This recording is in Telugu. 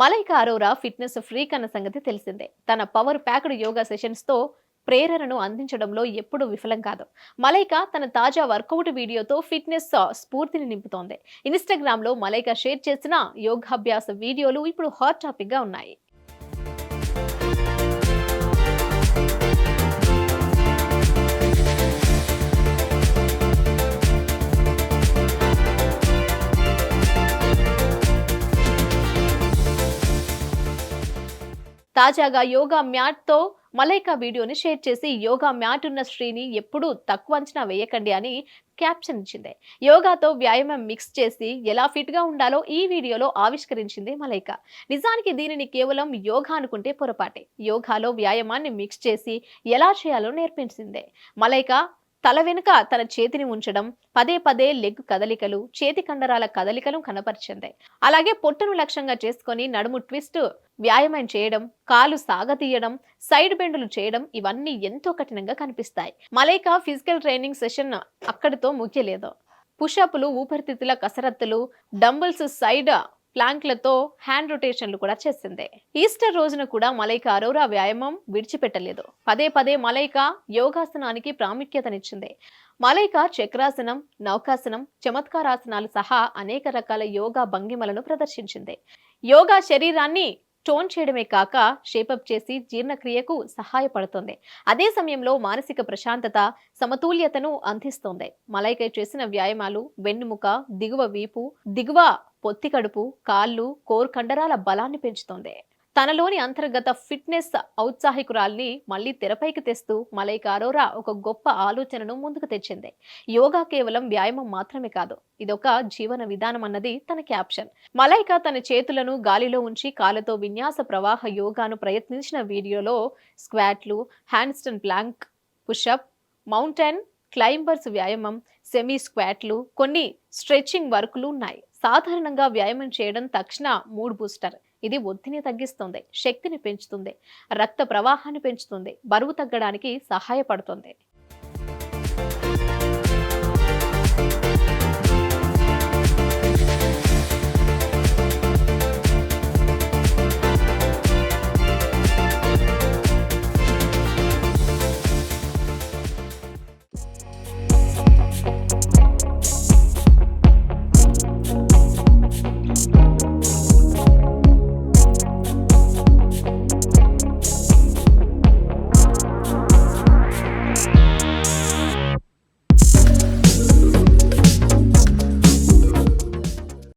మలైకా అరోరా ఫిట్నెస్ ఫ్రీక్ అన్న సంగతి తెలిసిందే. తన పవర్ ప్యాక్డ్ యోగా సెషన్స్తో ప్రేరణను అందించడంలో ఎప్పుడూ విఫలం కాదు. మలైకా తన తాజా వర్కౌట్ వీడియోతో ఫిట్నెస్ స్ఫూర్తిని నింపుతోంది. ఇన్స్టాగ్రామ్లో లో మలైకా షేర్ చేసిన యోగాభ్యాస వీడియోలు ఇప్పుడు హాట్ టాపిక్గా ఉన్నాయి. తాజాగా యోగా మ్యాట్తో మలైకా వీడియోని షేర్ చేసి యోగా మ్యాట్ ఉన్న శ్రీని ఎప్పుడూ తక్కువ అంచనా వేయకండి అని క్యాప్షన్ ఇచ్చింది. యోగాతో వ్యాయామం మిక్స్ చేసి ఎలా ఫిట్గా ఉండాలో ఈ వీడియోలో ఆవిష్కరించింది మలైక. నిజానికి దీనిని కేవలం యోగా అనుకుంటే పొరపాటే. యోగాలో వ్యాయామాన్ని మిక్స్ చేసి ఎలా చేయాలో నేర్పించిందే. మలైక తల వెనుక తన చేతిని ఉంచడం పదే పదే లెగ్ కదలికలు చేతి కండరాల కదలికలు కనపరిచింది. అలాగే పొట్టను లక్ష్యంగా చేసుకొని నడుము ట్విస్ట్ వ్యాయామం చేయడం కాలు సాగతీయడం సైడ్ బెండులు చేయడం ఇవన్నీ ఎంతో కఠినంగా కనిపిస్తాయి. మలైకా ఫిజికల్ ట్రైనింగ్ సెషన్ అక్కడితో ముఖ్యలేదు పుషప్లు ఊపిరితిత్తుల కసరత్తులు డంబుల్స్ సైడ్ ప్లాంక్లతో హ్యాండ్ రొటేషన్లు కూడా చేసింది. ఈస్టర్ రోజున కూడా మలైకా అరోరా వ్యాయామం విడిచిపెట్టలేదు. పదే పదే మలైకా యోగాసనానికి ప్రాముఖ్యతనిచ్చింది. మలైకా చక్రాసనం నౌకాసనం చమత్కారాసనాలు సహా అనేక రకాల యోగా భంగిమలను ప్రదర్శించింది. యోగా శరీరాన్ని టోన్ చేయడమే కాక షేపప్ చేసి జీర్ణక్రియకు సహాయపడుతుంది. అదే సమయంలో మానసిక ప్రశాంతత సమతుల్యతను అందిస్తోంది. మలైకై చేసిన వ్యాయామాలు వెన్నుముక దిగువ వీపు దిగువ పొత్తి కడుపు కాళ్ళు కోర్ కండరాల బలాన్ని పెంచుతోంది. తనలోని అంతర్గత ఫిట్నెస్ ఔత్సాహికురాల్ని మళ్ళీ తెరపైకి తెస్తూ మలైక అరోరా ఒక గొప్ప ఆలోచనను ముందుకు తెచ్చింది. యోగా కేవలం వ్యాయామం మాత్రమే కాదు ఇదొక జీవన విధానం అన్నది తన క్యాప్షన్. మలైక తన చేతులను గాలిలో ఉంచి కాళ్ళతో విన్యాస ప్రవాహ యోగాను ప్రయత్నించిన వీడియోలో స్క్వాట్లు handstand plank pushup mountain climbers వ్యాయామం సెమీ స్క్వాట్లు కొన్ని స్ట్రెచ్చింగ్ వర్కులు ఉన్నాయి. సాధారణంగా వ్యాయామం చేయడం తక్షణ మూడ్ బూస్టర్. ఇది ఒత్తిడిని తగ్గిస్తుంది శక్తిని పెంచుతుంది రక్త ప్రవాహాన్ని పెంచుతుంది బరువు తగ్గడానికి సహాయపడుతుంది.